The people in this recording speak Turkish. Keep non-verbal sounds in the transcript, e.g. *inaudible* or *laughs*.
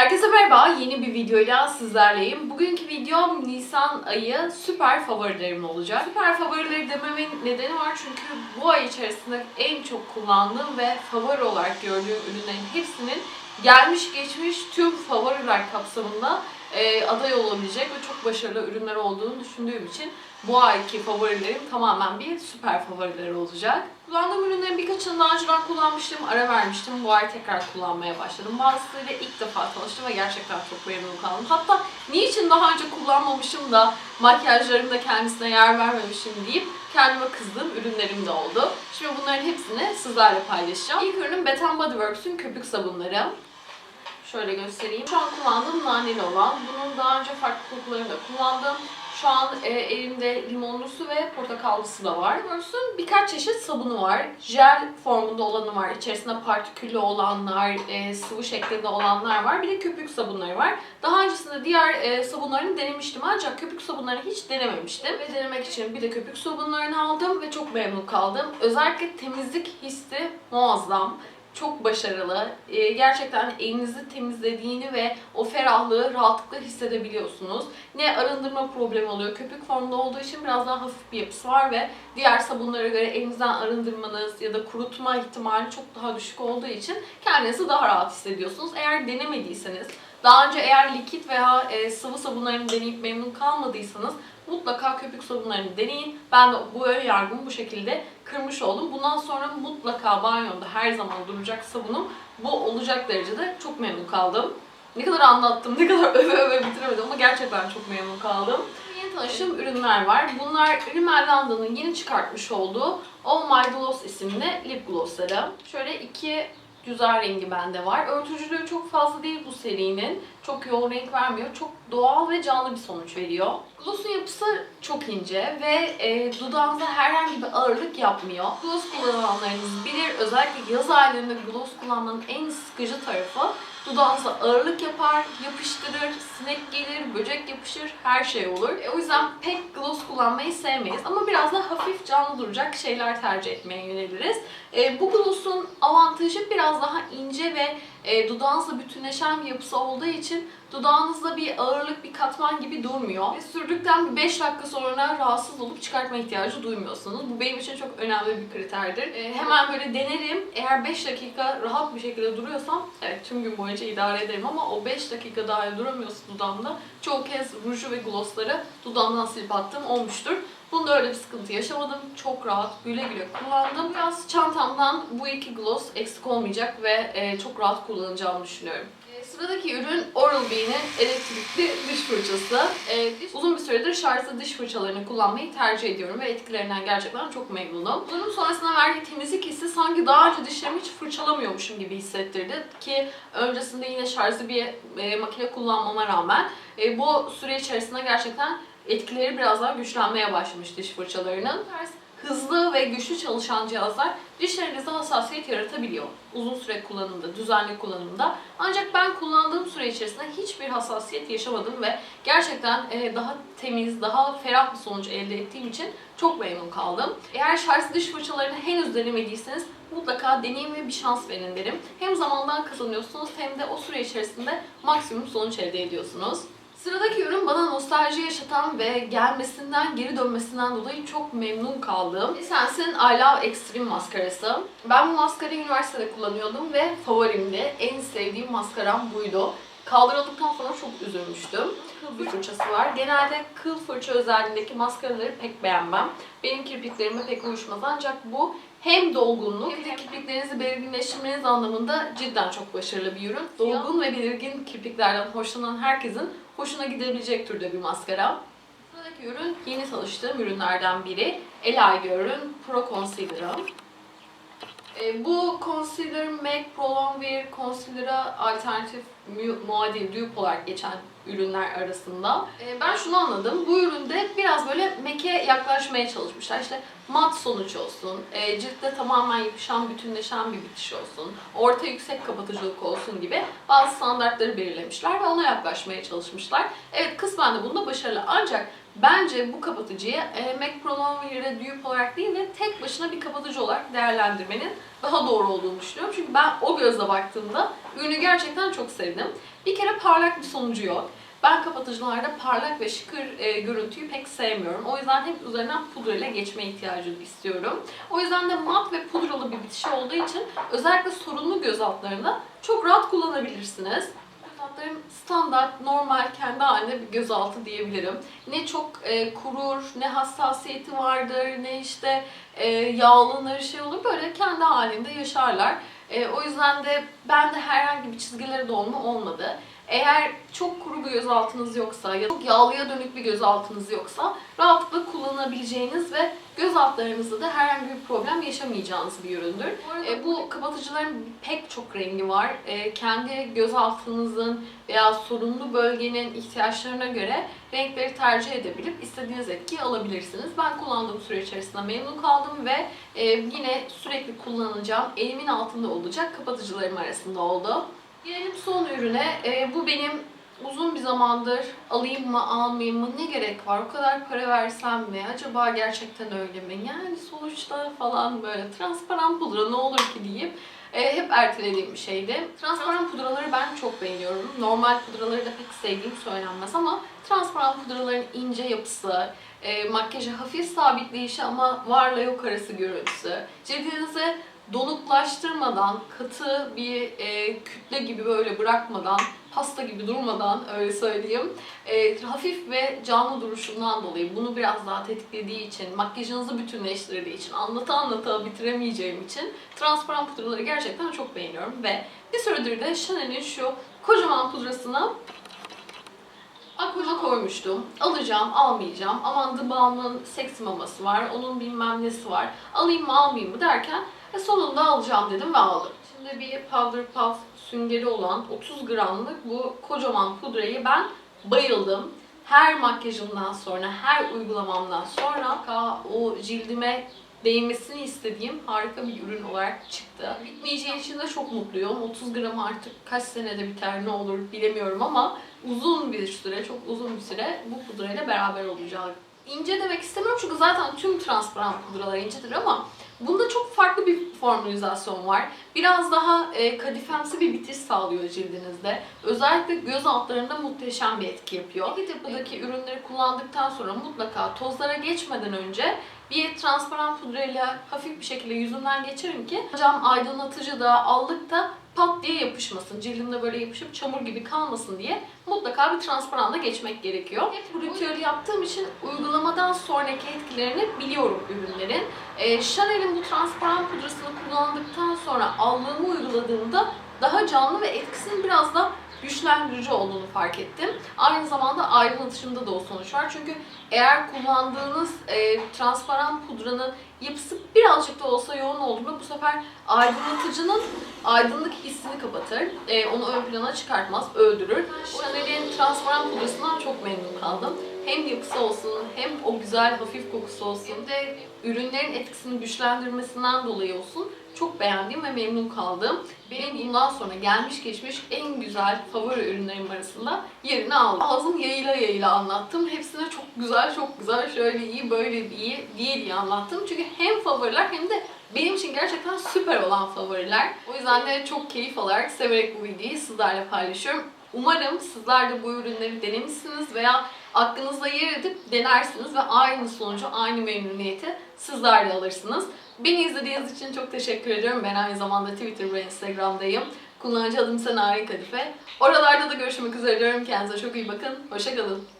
Herkese merhaba, yeni bir videoyla sizlerleyim. Bugünkü videom Nisan ayı süper favorilerim olacak. Süper favorileri dememin nedeni var çünkü bu ay içerisinde en çok kullandığım ve favori olarak gördüğüm ürünlerin hepsinin gelmiş geçmiş tüm favoriler kapsamında e, aday olabilecek ve çok başarılı ürünler olduğunu düşündüğüm için bu ayki favorilerim tamamen bir süper favoriler olacak. Kullandığım ürünlerin birkaçını daha önceden kullanmıştım, ara vermiştim. Bu ay tekrar kullanmaya başladım. Bazılarıyla ilk defa tanıştım ve gerçekten çok memnun kaldım. Hatta niçin daha önce kullanmamışım da makyajlarımda kendisine yer vermemişim deyip kendime kızdığım ürünlerim de oldu. Şimdi bunların hepsini sizlerle paylaşacağım. İlk ürünüm Bath Body Works'ün köpük sabunları. Şöyle göstereyim. Şu an kullandığım naneli olan. Bunun daha önce farklı kokularını da kullandım. Şu an e, elimde limonlusu ve portakallısı da var. Görsün birkaç çeşit sabunu var. Jel formunda olanı var. İçerisinde partiküllü olanlar, e, sıvı şeklinde olanlar var. Bir de köpük sabunları var. Daha öncesinde diğer e, sabunlarını denemiştim ancak köpük sabunlarını hiç denememiştim. Ve denemek için bir de köpük sabunlarını aldım ve çok memnun kaldım. Özellikle temizlik hissi muazzam çok başarılı. Ee, gerçekten elinizi temizlediğini ve o ferahlığı rahatlıkla hissedebiliyorsunuz. Ne arındırma problemi oluyor. Köpük formda olduğu için biraz daha hafif bir yapısı var ve diğer sabunlara göre elinizden arındırmanız ya da kurutma ihtimali çok daha düşük olduğu için kendinizi daha rahat hissediyorsunuz. Eğer denemediyseniz, daha önce eğer likit veya e, sıvı sabunlarını deneyip memnun kalmadıysanız mutlaka köpük sabunlarını deneyin. Ben de bu ön yargımı bu şekilde kırmış oldum. Bundan sonra mutlaka banyomda her zaman duracak sabunum bu olacak derecede çok memnun kaldım. Ne kadar anlattım, ne kadar *laughs* öve öve bitiremedim ama gerçekten çok memnun kaldım. Yeni tanıştığım ürünler var. Bunlar Rimmel Landa'nın yeni çıkartmış olduğu Oh My Gloss isimli lip glossları. Şöyle iki güzel rengi bende var. Örtücülüğü çok fazla değil serinin. Çok yoğun renk vermiyor. Çok doğal ve canlı bir sonuç veriyor. Gloss'un yapısı çok ince ve e, dudağınıza herhangi bir ağırlık yapmıyor. Gloss kullananlarınız bilir. Özellikle yaz aylarında gloss kullanmanın en sıkıcı tarafı dudağınıza ağırlık yapar, yapıştırır, sinek gelir, böcek yapışır, her şey olur. E, o yüzden pek gloss kullanmayı sevmeyiz ama biraz da hafif canlı duracak şeyler tercih etmeye yöneliriz. E, bu gloss'un avantajı biraz daha ince ve e, dudağınızla bütünleşen bir yapısı olduğu için dudağınızda bir ağırlık, bir katman gibi durmuyor. Ve sürdükten bir 5 dakika sonra rahatsız olup çıkartma ihtiyacı duymuyorsunuz. Bu benim için çok önemli bir kriterdir. E, hemen böyle denerim. Eğer 5 dakika rahat bir şekilde duruyorsam evet tüm gün boyunca idare ederim ama o 5 dakika daha duramıyorsa dudağımda çoğu kez ruju ve glossları dudağımdan silip attığım olmuştur. Bunda öyle bir sıkıntı yaşamadım. Çok rahat, güle güle kullandım. Biraz çantamdan bu iki gloss eksik olmayacak ve e, çok rahat kullanacağımı düşünüyorum. E, Sıradaki ürün Oral-B'nin elektrikli diş fırçası. E, uzun bir süredir şarjlı diş fırçalarını kullanmayı tercih ediyorum ve etkilerinden gerçekten çok memnunum. Bunun sonrasında verdiği temizlik hissi sanki daha önce dişlerimi hiç fırçalamıyormuşum gibi hissettirdi. Ki öncesinde yine şarjlı bir e, makine kullanmama rağmen e, bu süre içerisinde gerçekten etkileri biraz daha güçlenmeye başlamış diş fırçalarının. Tarz hızlı ve güçlü çalışan cihazlar dişlerinizde hassasiyet yaratabiliyor. Uzun süre kullanımda, düzenli kullanımda. Ancak ben kullandığım süre içerisinde hiçbir hassasiyet yaşamadım ve gerçekten e, daha temiz, daha ferah bir sonuç elde ettiğim için çok memnun kaldım. Eğer şarjlı diş fırçalarını henüz denemediyseniz mutlaka deneyin ve bir şans verin derim. Hem zamandan kazanıyorsunuz hem de o süre içerisinde maksimum sonuç elde ediyorsunuz. Sıradaki ürün bana nostalji yaşatan ve gelmesinden, geri dönmesinden dolayı çok memnun kaldığım Essence'in I Love Extreme maskarası. Ben bu maskarayı üniversitede kullanıyordum ve favorimdi. En sevdiğim maskaram buydu. Kaldırıldıktan sonra çok üzülmüştüm. Kıl fırçası var. Genelde kıl fırça özelliğindeki maskaraları pek beğenmem. Benim kirpiklerime pek uyuşmaz ancak bu hem dolgunluk hem de kirpiklerinizi belirginleştirmeniz anlamında cidden çok başarılı bir ürün. Dolgun ve belirgin kirpiklerden hoşlanan herkesin hoşuna gidebilecek türde bir maskara. Sıradaki ürün yeni tanıştığım ürünlerden biri. Elaigör'ün Pro Concealer'ı. E, bu concealer MAC Pro Longwear Concealer'a alternatif mu- muadil dupe olarak geçen ürünler arasında. E, ben şunu anladım. Bu üründe biraz böyle MAC'e yaklaşmaya çalışmışlar. İşte mat sonuç olsun, e, ciltte tamamen yapışan, bütünleşen bir bitiş olsun, orta yüksek kapatıcılık olsun gibi bazı standartları belirlemişler ve ona yaklaşmaya çalışmışlar. Evet kısmen de bunda başarılı ancak bence bu kapatıcıyı e, MAC Pro Longwear'e dupe olarak değil de tek başına bir kapatıcı olarak değerlendirmenin daha doğru olduğunu düşünüyorum. Çünkü ben o gözle baktığımda ürünü gerçekten çok sevdim. Bir kere parlak bir sonucu yok. Ben kapatıcılarda parlak ve şıkır e, görüntüyü pek sevmiyorum. O yüzden hep üzerinden pudra ile geçme ihtiyacı istiyorum. O yüzden de mat ve pudralı bir bitiş olduğu için özellikle sorunlu göz altlarında çok rahat kullanabilirsiniz. Altlarım standart, normal, kendi halinde bir gözaltı diyebilirim. Ne çok e, kurur, ne hassasiyeti vardır, ne işte e, yağlanır, şey olur. Böyle kendi halinde yaşarlar. E, o yüzden de bende herhangi bir çizgilere dolma olmadı. Eğer çok kuru bir gözaltınız yoksa ya da çok yağlıya dönük bir gözaltınız yoksa rahatlıkla kullanabileceğiniz ve göz altlarınızda da herhangi bir problem yaşamayacağınız bir üründür. E, bu kapatıcıların pek çok rengi var. E, kendi göz altınızın veya sorunlu bölgenin ihtiyaçlarına göre renkleri tercih edebilip istediğiniz etkiyi alabilirsiniz. Ben kullandığım süre içerisinde memnun kaldım ve e, yine sürekli kullanacağım, elimin altında olacak kapatıcılarım arasında oldu. Gelelim son ürüne. E, bu benim uzun bir zamandır alayım mı almayayım mı ne gerek var? O kadar para versem mi? Acaba gerçekten öyle mi? Yani sonuçta falan böyle transparan pudra ne olur ki deyip e, hep ertelediğim bir şeydi. Transparan pudraları ben çok beğeniyorum. Normal pudraları da pek sevdiğim söylenmez ama transparan pudraların ince yapısı, e, makyajı hafif sabitleyişi ama varla yok arası görüntüsü, cildinizi donuklaştırmadan, katı bir e, kütle gibi böyle bırakmadan, pasta gibi durmadan öyle söyleyeyim. E, hafif ve canlı duruşundan dolayı bunu biraz daha tetiklediği için, makyajınızı bütünleştirdiği için, anlata anlata bitiremeyeceğim için transparan pudraları gerçekten çok beğeniyorum ve bir süredir de Chanel'in şu kocaman pudrasını aklıma koymuştum. Alacağım, almayacağım. Aman The Balm'ın seksi maması var, onun bilmem nesi var. Alayım mı, almayayım mı derken ve sonunda alacağım dedim ve aldım. Şimdi bir Powder Puff süngeri olan 30 gramlık bu kocaman pudrayı ben bayıldım. Her makyajımdan sonra, her uygulamamdan sonra o cildime değmesini istediğim harika bir ürün olarak çıktı. Bitmeyeceği için de çok mutluyum. 30 gram artık kaç senede biter ne olur bilemiyorum ama uzun bir süre, çok uzun bir süre bu pudrayla beraber olacak. İnce demek istemiyorum çünkü zaten tüm transparan pudralar incedir ama bunda çok farklı bir formülizasyon var. Biraz daha e, kadifemsi bir bitiş sağlıyor cildinizde. Özellikle göz altlarında muhteşem bir etki yapıyor. İki yapıdaki ürünleri kullandıktan sonra mutlaka tozlara geçmeden önce bir transparan pudrayla hafif bir şekilde yüzünden geçirin ki cam aydınlatıcı da allık da pat diye yapışmasın. Cildimde böyle yapışıp çamur gibi kalmasın diye mutlaka bir transparanla geçmek gerekiyor. Bu ritüeli yaptığım için uygulamadan sonraki etkilerini biliyorum ürünlerin. Ee, Chanel'in bu transparan pudrasını kullandıktan sonra allığımı uyguladığımda daha canlı ve etkisinin biraz da güçlendirici olduğunu fark ettim. Aynı zamanda aydınlatışında da o sonuç var. Çünkü eğer kullandığınız e, transparan pudranın yapısı birazcık da olsa yoğun olduğunda bu sefer aydınlatıcının aydınlık hissini kapatır. E, onu ön plana çıkartmaz, öldürür. Chanel'in transparan pudrasından çok memnun kaldım. Hem yapısı olsun, hem o güzel hafif kokusu olsun, hem de ürünlerin etkisini güçlendirmesinden dolayı olsun çok beğendiğim ve memnun kaldım. Benim bundan sonra gelmiş geçmiş en güzel favori ürünlerim arasında yerini aldı. Ağzım yayıla yayıla anlattım. Hepsine çok güzel, çok güzel, şöyle iyi, böyle iyi diye diye anlattım. Çünkü hem favoriler hem de benim için gerçekten süper olan favoriler. O yüzden de çok keyif alarak, severek bu videoyu sizlerle paylaşıyorum. Umarım sizler de bu ürünleri denemişsiniz veya aklınızda yer edip denersiniz ve aynı sonucu, aynı memnuniyeti sizler de alırsınız. Beni izlediğiniz için çok teşekkür ediyorum. Ben aynı zamanda Twitter ve Instagram'dayım. Kullanıcı adım Senari Kadife. Oralarda da görüşmek üzere diyorum. Kendinize çok iyi bakın. Hoşçakalın.